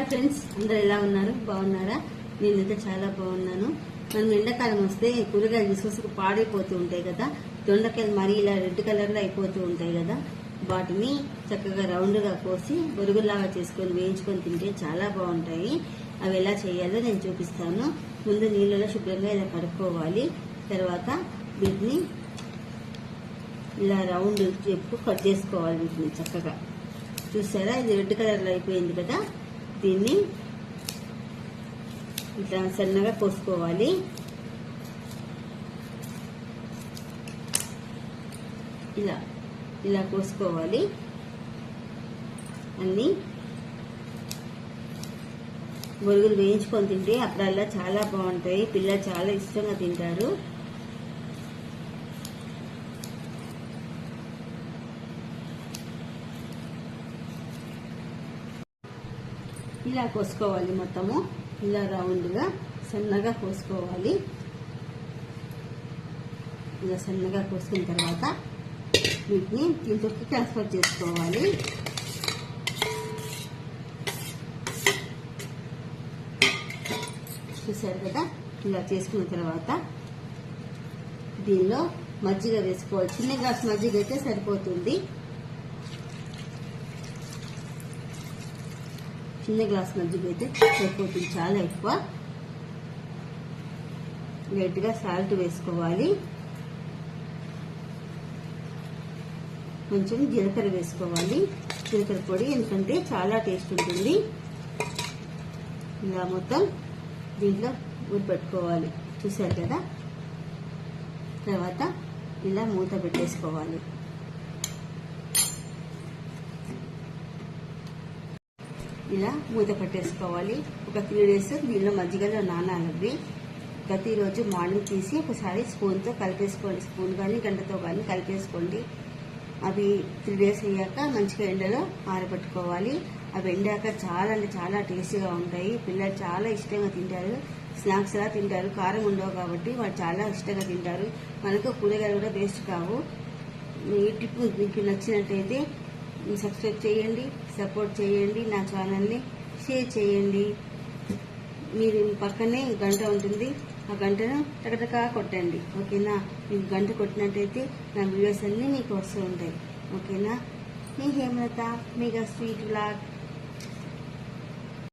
Hi friends అందరు ఎలా ఉన్నారు? బాగున్నారా? నేనైతే చాలా బాగున్నాను. మనం ఎండాకాలం వస్తే కూరగాయలు తీసుకొస్తే పాడైపోతూ ఉంటాయి కదా. దొండకాయలు మరీ ఇలా రెడ్ కలర్లో అయిపోతూ ఉంటాయి కదా. వాటిని చక్కగా రౌండ్గా కోసి బొరుగులాగా చేసుకొని వేయించుకొని తింటే చాలా బాగుంటాయి. అవి ఎలా చేయాలో నేను చూపిస్తాను. ముందు నీళ్ళలో శుభ్రంగా ఇలా కడుక్కోవాలి. తర్వాత వీటిని ఇలా రౌండ్ చెప్పు కట్ చేసుకోవాలి వీటిని చక్కగా. చూసారా? ఇది రెడ్ కలర్లో అయిపోయింది కదా. దీన్ని ఇట్లా సన్నగా కోసుకోవాలి. ఇలా ఇలా కోసుకోవాలి. అన్నీ బొరుగులు వేయించుకొని తింటే అప్పుడల్లా చాలా బాగుంటాయి. పిల్లలు చాలా ఇష్టంగా తింటారు. ఇలా కోసుకోవాలి మొత్తము. ఇలా రౌండ్గా సన్నగా కోసుకోవాలి. ఇలా సన్నగా కోసుకున్న తర్వాత వీటిని దీంట్లోకి ట్రాన్స్ఫర్ చేసుకోవాలి. చూసారు కదా? ఇలా చేసుకున్న తర్వాత దీనిలో మజ్జిగ వేసుకోవాలి. చిన్న గ్లాస్ మజ్జిగ అయితే సరిపోతుంది. చిన్న గ్లాస్ మజ్జిగ అయితే సరిపోతుంది చాలా ఎక్కువ. లైట్గా సాల్ట్ వేసుకోవాలి. కొంచెం జీలకర్ర వేసుకోవాలి. జీలకర్ర పొడి ఎందుకంటే చాలా టేస్ట్ ఉంటుంది. ఇలా మొత్తం దీంట్లో పెట్టుకోవాలి. చూసారు కదా? తర్వాత ఇలా మూత పెట్టేసుకోవాలి. ఇలా మూత పెట్టేసుకోవాలి. ఒక త్రీ డేస్ దీనిలో మజ్జిగలో నానాలవి ప్రతిరోజు మార్నింగ్ తీసి ఒకసారి స్పూన్తో కలిపేసుకోండి. స్పూన్ కానీ గంటతో కానీ కలిపేసుకోండి. అవి త్రీ డేస్ అయ్యాక మంచిగా ఎండలో ఆరబెట్టుకోవాలి. అవి ఎండాక చాలా అంటే చాలా టేస్టీగా ఉంటాయి. పిల్లలు చాలా ఇష్టంగా తింటారు. స్నాక్స్ లా తింటారు. కారం ఉండవు కాబట్టి వాళ్ళు చాలా ఇష్టంగా తింటారు. మనకు కూరగాయలు కూడా వేస్ట్ కావు. ఈ టిప్ మీకు నచ్చినట్టయితే సబ్స్క్రైబ్ చేయండి సపోర్ట్ చేయండి నా ఛానల్ని షేర్ చేయండి. మీరు పక్కనే గంట ఉంటుంది ఆ గంటను టకటకా కొట్టండి ఓకేనా? మీకు గంట కొట్టినట్టయితే నా వీడియోస్ అన్నీ మీకు వస్తూ ఉంటాయి ఓకేనా? మీ హేమలత మీగా స్వీట్ బ్లాగ్.